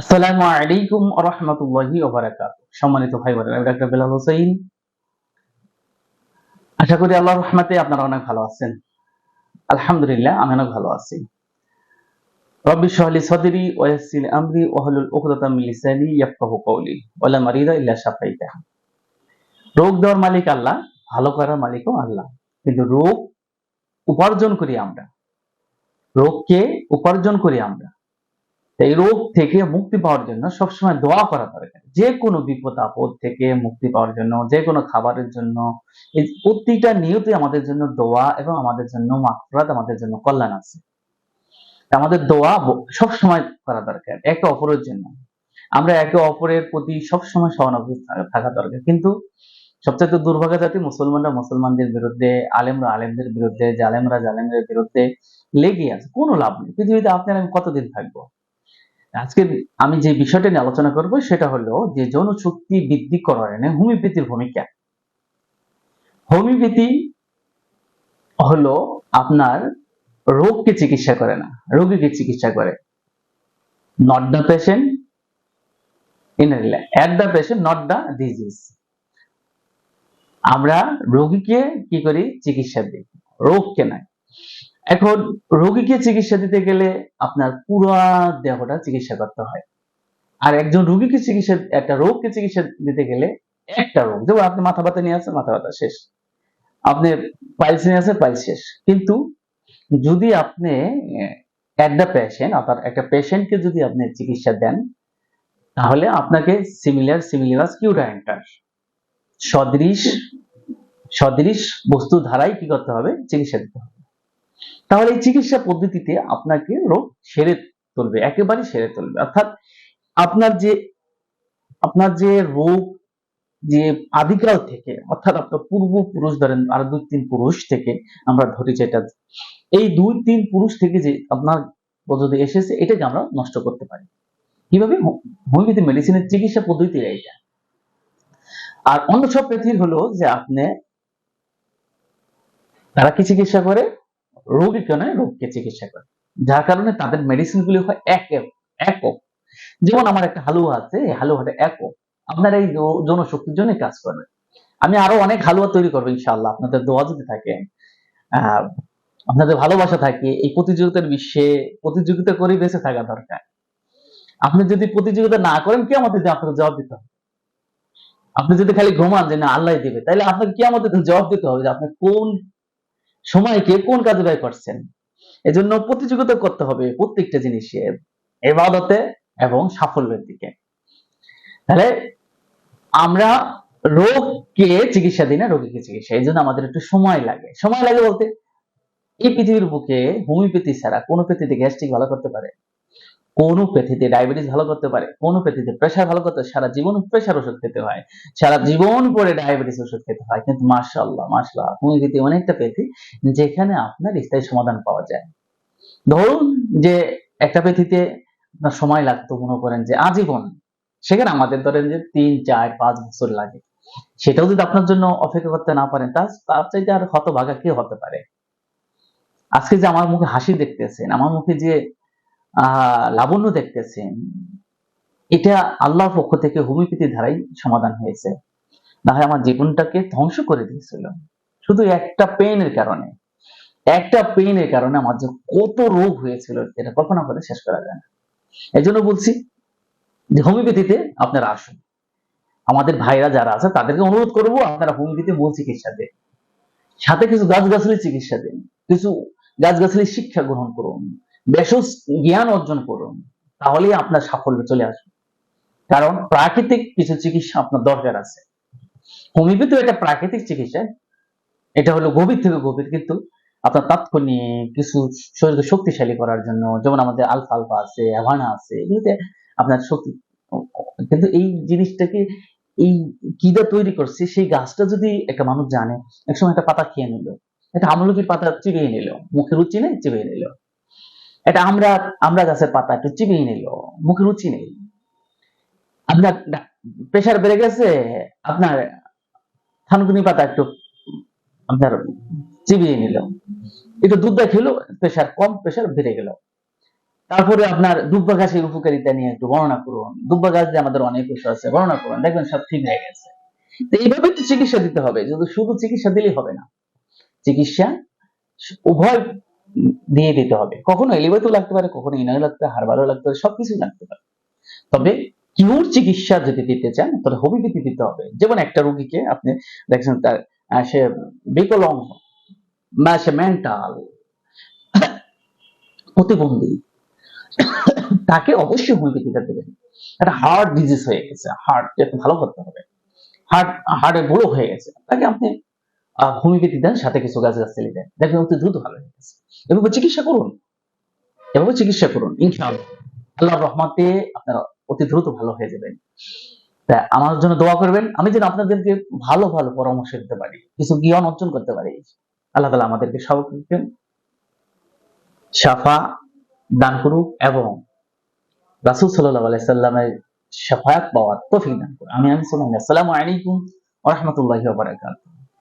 আসসালামু আলাইকুম রহমতুল্লাহি সম্মানিত ভাই বোনেরা ডাক্তার বেলাল হোসেন আশা করি আল্লাহ রহমতে আপনারা অনেক ভালো আছেন। আলহামদুলিল্লাহ, আমি অনেক ভালো আছি। রব্বি শহলি আমরি মিন লিসানি ইয়াফকাহু কওলি মারিদা ইল্লা রোগ দেওয়ার মালিক আল্লাহ, ভালো করার মালিকও আল্লাহ। কিন্তু রোগ উপার্জন করি আমরা। রোগকে উপার্জন করি আমরা। এই রোগ থেকে মুক্তি পাওয়ার জন্য সবসময় দোয়া করা দরকার। যে কোনো বিপদ আপদ থেকে মুক্তি পাওয়ার জন্য, যে কোনো খাবারের জন্য, এই প্রতিটা নিয়তে আমাদের জন্য দোয়া এবং আমাদের জন্য মাফরাত আমাদের জন্য কল্যাণ আছে। আমাদের দোয়া সবসময় করা দরকার, একে অপরের জন্য। আমরা একে অপরের প্রতি সবসময় সহানুভূতি থাকা দরকার। কিন্তু সবচেয়ে দুর্ভাগ্য জাতি মুসলমানরা মুসলমানদের বিরুদ্ধে, আলেমরা আলেমদের বিরুদ্ধে, জালেমরা জালেমদের বিরুদ্ধে লেগে আছে, কোনো লাভ নেই। পৃথিবীতে আপনার আমি কতদিন থাকব? আজকে আমি যে বিষয়টা নিয়ে আলোচনা করব সেটা হলো যে যৌন শক্তি বৃদ্ধি করার হোমিওপ্যাথির ভূমিকা। হোমিওপ্যাথি হলো আপনার রোগকে চিকিৎসা করে না, রোগীকে চিকিৎসা করে। Not the patient in at the patient not the disease আমরা রোগীকে কি করি? চিকিৎসা দিই। রোগকে নয়। এখন রোগীকে চিকিৎসা দিতে গেলে আপনার পুরো দেহটা চিকিৎসা করতে হয়। আর একজন রোগীকে চিকিৎসা, একটা রোগকে চিকিৎসা দিতে গেলে একটা রোগ, যেমন আপনি মাথা ব্যথা নিয়ে আসেন মাথা ব্যথা শেষ। আপনি পাইলস নিয়ে আসেন পাইলস শেষ। কিন্তু যদি আপনি অ্যাট দ্য পেশেন্ট অর্থাৎ একটা পেশেন্টকে যদি আপনি চিকিৎসা দেন, তাহলে আপনাকে সিমিলার সিমিলারাস কিউটা এন্টার সদৃশ সদৃশ বস্তু ধারাই কি করতে হবে? চিকিৎসা দিতে হবে। তাহলে এই চিকিৎসা পদ্ধতিতে আপনাকে রোগ সেরে তুলবে একেবারে সেরে তুলবে। অর্থাৎ আপনার যে আপনার যে রোগ যে আদিকাল থেকে, অর্থাৎ আপনার পূর্বপুরুষ ধরেন আর দুই তিন পুরুষ থেকে আমরা ধরি যেটা, এই দুই তিন পুরুষ থেকে যে আপনার যদি এসেছে, এটাকে আমরা নষ্ট করতে পারি। কীভাবে? হোমিওপ্যাথি মেডিসিনের চিকিৎসা পদ্ধতি এইটা। আর অন্য সব প্যাথির হলো যে আপনি, তারা কি চিকিৎসা করে? রোগীকে নয় রোগকে চিকিৎসা করে। যার কারণে তাদের মেডিসিন গুলি হয় এক, একক। যেমন আমার একটা হালুয়া আছে, এই হালুয়াটা একক। আপনার এই জনশক্তির জন্য কাজ করবে আমি আরও অনেক হালুয়া তৈরি করব ইনশাল্লাহ আপনাদের দোয়া যদি থাকে আপনাদের ভালোবাসা থাকে, এই প্রতিযোগিতার বিশ্বে প্রতিযোগিতা করে বেঁচে থাকা দরকার। আপনি যদি প্রতিযোগিতা না করেন কে আমাদের আপনাকে জবাব দিতে হবে। আপনি যদি খালি ঘুমান যে না আল্লাহ দিবে তাহলে আপনাকে কি আমাদের জবাব দিতে হবে যে আপনি কোন সময়কে কোন কাজে ব্যয় করছেন? এজন্য প্রতিযোগিতা করতে হবে প্রত্যেকটা জিনিসে এবাদতে এবং সাফল্যের দিকে। তাহলে আমরা রোগকে চিকিৎসা দিই না, রোগীকে চিকিৎসা। এই জন্য আমাদের একটু সময় লাগে। সময় লাগে বলতে এই পৃথিবীর বুকে হোমিওপ্যাথি ছাড়া কোনো পৃথিবীতে গ্যাস্ট্রিক ভালো করতে পারে। কোন পেথিতে ডায়াবেটিস ভালো করতে পারে, কোন পেথিতে প্রেশার ভালো করতে সারা জীবন প্রেশার ওষুধ খেতে হয়, সারা জীবন পরে ডায়াবেটিস ওষুধ খেতে হয়, কিন্তু মার্শাল্লাহ মার্শাল্লাহ হোমিওপ্যাথি অনেকটা পেথি যেখানে আপনার স্থায়ী সমাধান পাওয়া যায়। ধরুন যে একটা পেথিতে আপনার সময় লাগতো, মনে করেন যে আজীবন, সেখানে আমাদের ধরেন যে তিন, চার, পাঁচ বছর লাগে। সেটাও যদি আপনার জন্য অপেক্ষা করতে না পারেন, তার তার চাইতে আর হতভাগা কে হতে পারে। আজকে যে আমার মুখে হাসি দেখতেছেন, আমার মুখে যে লাবণ্য দেখতেছেন। এটা আল্লাহর পক্ষ থেকে হোমিওপ্যাথি ধারাই সমাধান হয়েছে। না হয় আমার জীবনটাকে ধ্বংস করে দিয়েছিল। শুধু একটা পেইনের কারণে। একটা পেইনের কারণে আমার যে কত রোগ হয়েছিল, এটা কল্পনা করে শেষ করা যায় না। এই জন্য বলছি যে হোমিওপ্যাথিতে আপনারা আসুন। আমাদের ভাইরা যারা আছে, তাদেরকে অনুরোধ করব, আপনারা হোমিওপ্যাথি মূল চিকিৎসা দেন। সাথে কিছু গাছগাছালি চিকিৎসা দিন। কিছু গাছগাছালি শিক্ষা গ্রহণ করুন। বেশস জ্ঞান অর্জন করুন, তাহলেই আপনার সাফল্য চলে আসবে। কারণ প্রাকৃতিক কিছু চিকিৎসা আপনার দরকার আছে। হোমিওপ্যাথি একটা প্রাকৃতিক চিকিৎসা। এটা হলো গভীর থেকে গভীর, কিন্তু আপনার তাৎক্ষণিক কিছু শরীরকে শক্তিশালী করার জন্য, যেমন আমাদের আলফা আলফা আছে, অ্যাভানা আছে, এগুলোতে আপনার শক্তি, কিন্তু এই জিনিসটাকে এই কিদা তৈরি করছে, সেই গাছটা যদি একটা মানুষ জানে, একসময় একটা পাতা খেয়ে নিল, একটা আমলকির পাতা চিবিয়ে নিল, মুখে রুচি নেই, চিবিয়ে নিল। এটা আমরা আমরা গাছের পাতা একটু চিবিয়ে নিল, মুখে রুচি নেই। আপনার প্রেশার বেড়ে গেছে, আপনার থানকুনি পাতা একটু আপনার চিবিয়ে নিল। একটু দুধ খেলো প্রেশার কম প্রেশার বেড়ে গেল। তারপরে আপনার দুব্বা ঘাসের উপকারিতা নিয়ে একটু বর্ণনা করুন। দুব্বা গাছ যে আমাদের অনেক ওষুধ আছে, বর্ণনা করুন। দেখবেন সব ঠিক হয়ে গেছে। তো এইভাবে তো চিকিৎসা দিতে হবে। যদি শুধু চিকিৎসা দিলেই হবে না, চিকিৎসা উভয় দিয়ে দিতে হবে। কখনো এলিবাইতো লাগতে পারে, কখনো ইনারও লাগতে পারে, হারবারও লাগতে পারে সবকিছু লাগতে পারে। তবে কিউর চিকিৎসা যদি দিতে চান তাহলে হোমিওপ্যাথি দিতে হবে। যেমন একটা রোগীকে আপনি দেখছেন তার সে বিকলঙ্গ বা সে মেন্টাল প্রতিবন্ধী। তাকে অবশ্যই হোমিওপ্যাথিটা দেবেন। একটা হার্ট ডিজিজ হয়ে গেছে হার্ট ভালো করতে হবে। হার্ট হার্টে বড় হয়ে গেছে। তাকে আপনি হোমিওপ্যাথি দেন, সাথে কিছু গাছ গাছালি দেন। দেখবেন অতি দ্রুত ভালো হয়ে গেছে। এভাবে চিকিৎসা করুন। এভাবে চিকিৎসা করুন, ইনশাআল্লাহ। আল্লাহর রহমতে আপনারা অতি দ্রুত ভালো হয়ে যাবেন। তা আমার জন্য দোয়া করবেন। আমি যেন আপনাদেরকে ভালো ভালো পরামর্শ দিতে পারি, কিছু জ্ঞান অর্জন করতে পারি। আল্লাহ তালা আমাদেরকে সকলকে সাফা দান করুক এবং রাসুল সাল্লাহ আলাইসাল্লামের সাফায়াত পাওয়ার তফিক দান করুক। আমি আমি আসসালামু আলাইকুম ওরহমতুল্লাহ বারাকাতুহ।